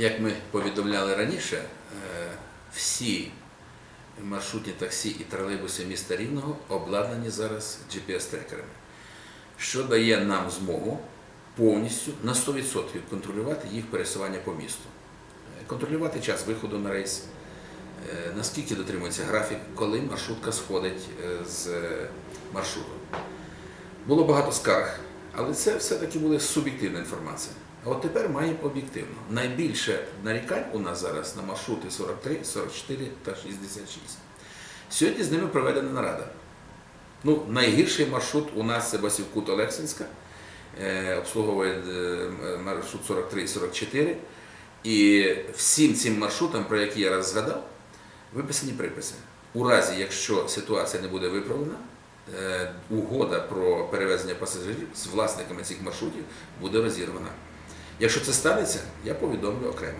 Як ми повідомляли раніше, е, всі маршрутні таксі і тролейбуси міста Рівного обладнані зараз GPS-трекерами, що дає нам змогу повністю на 100% контролювати їх пересування по місту, Е, контролювати час виходу на рейс, е, наскільки дотримується графік, коли маршрутка сходить з маршруту. Було багато скарг, але це все-таки була суб'єктивна інформація. А от тепер маємо об'єктивно. Найбільше нарікань у нас зараз на маршрути 43, 44 та 66. Сьогодні з ними проведена нарада. Ну, найгірший маршрут у нас це Басівкут Олексинська, е, обслуговує е, маршрут 43 і 44. І всім цим маршрутам, про які я раз згадав, виписані приписи. У разі, якщо ситуація не буде виправлена, е, угода про перевезення пасажирів з власниками цих маршрутів буде розірвана. Якщо це станеться, я повідомлю окремо.